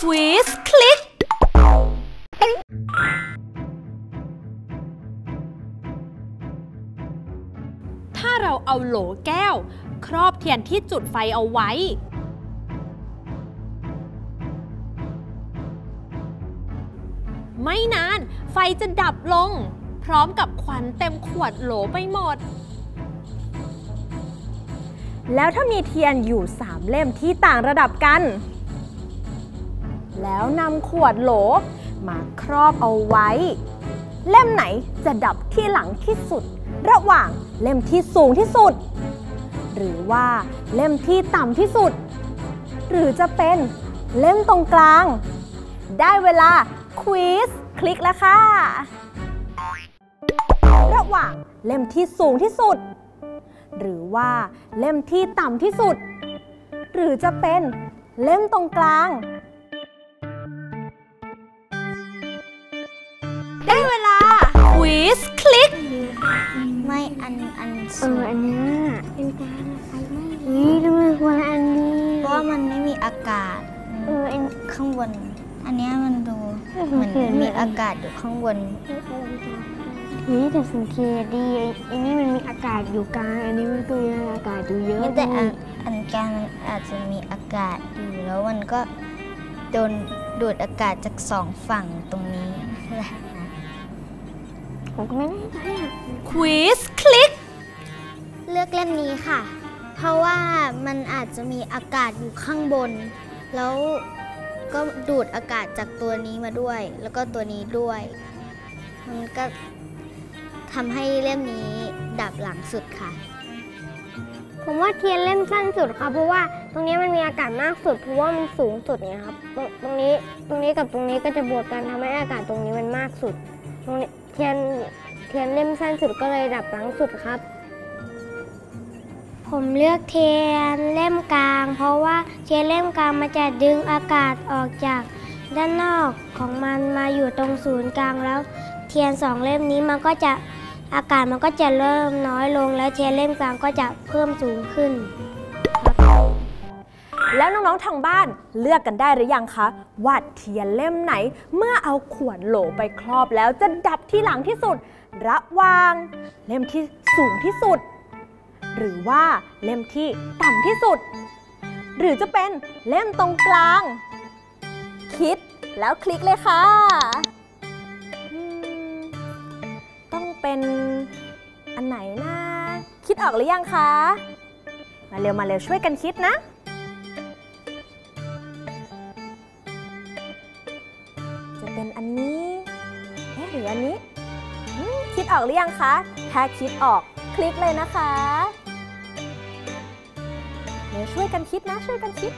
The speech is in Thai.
ควิสคลิก ถ้าเราเอาโหลแก้ว ครอบเทียนที่จุดไฟเอาไว้ ไม่นานไฟจะดับลง พร้อมกับควันเต็มขวดโหลไปหมดแล้วถ้ามีเทียนอยู่สามเล่มที่ต่างระดับกัน แล้วนำขวดโหล มาครอบเอาไว้ เล่มไหนจะดับที่หลังที่สุด ระหว่างเล่มที่สูงที่สุด หรือว่าเล่มที่ต่ำที่สุด หรือจะเป็นเล่มตรงกลาง ได้เวลาควิสคลิกแล้วค่ะ ระหว่างเล่มที่สูงที่สุด หรือว่าเล่มที่ต่ำที่สุด หรือจะเป็นเล่มตรงกลาง อันอันเอสูองอันเนี้ยเป็นการไฟไหม้นี่ทำไมควรอันนี้เพราะว่ามันไม่มีอากาศเอออันข้างบน อันเนี้ยมันดูเออเหมือนเห็นไหมมีอากาศอยู่ข้างบนนี่แต่สังเกตดีไอ้ไอันนี้มันมีอากาศอยู่กลางอันนี้มันก็มีอากาศอยู่เยอะนี่แต่อันอันกลางอาจจะมีอากาศอยู่แล้วมันก็โดนดูดอากาศจากสองฝั่งตรงนี้แหละ ผมก็ไม่แน่ใจอะควิสคลิก เลือกเล่มนี้ค่ะ เพราะว่ามันอาจจะมีอากาศอยู่ข้างบน แล้วก็ดูดอากาศจากตัวนี้มาด้วย แล้วก็ตัวนี้ด้วย มันก็ทำให้เล่มนี้ดับหลังสุดค่ะ ผมว่าเทียนเล่มสั้นสุดครับเพราะว่าตรงนี้มันมีอากาศมากสุด เพราะว่ามันสูงสุดไงครับตรงตรงนี้ตรงนี้กับตรงนี้ก็จะบวกกันทำให้อากาศตรงนี้มันมากสุดตรงนี้ เทียนเทียนเล่มสั้นสุดก็เลยดับหลังสุดครับ ผมเลือกเทียนเล่มกลาง เพราะว่าเทียนเล่มกลางมันจะดึงอากาศออกจากด้านนอกของมันมาอยู่ตรงศูนย์กลางแล้ว เทียนสองเล่มนี้มันก็จะอากาศมันก็จะเริ่มน้อยลง แล้วเทียนเล่มกลางก็จะเพิ่มสูงขึ้น แล้วน้องๆทางบ้านเลือกกันได้หรือยังคะว่าเทียนเล่มไหน เมื่อเอาขวดโหลไปครอบแล้วจะดับที่หลังที่สุด ระวาง เล่มที่สูงที่สุด หรือว่าเล่มที่ต่ำที่สุด หรือจะเป็นเล่มตรงกลาง คิดแล้วคลิกเลยค่ะ ต้องเป็นอันไหนนะ คิดออกหรือยังคะ มาเร็วมาเร็วช่วยกันคิดนะ เป็นอันนี้เอ๊ะหรืออันนี้ คิดออกหรือยังคะ ถ้าคิดออกคลิกเลยนะคะ เดี๋ยวช่วยกันคิดนะช่วยกันคิด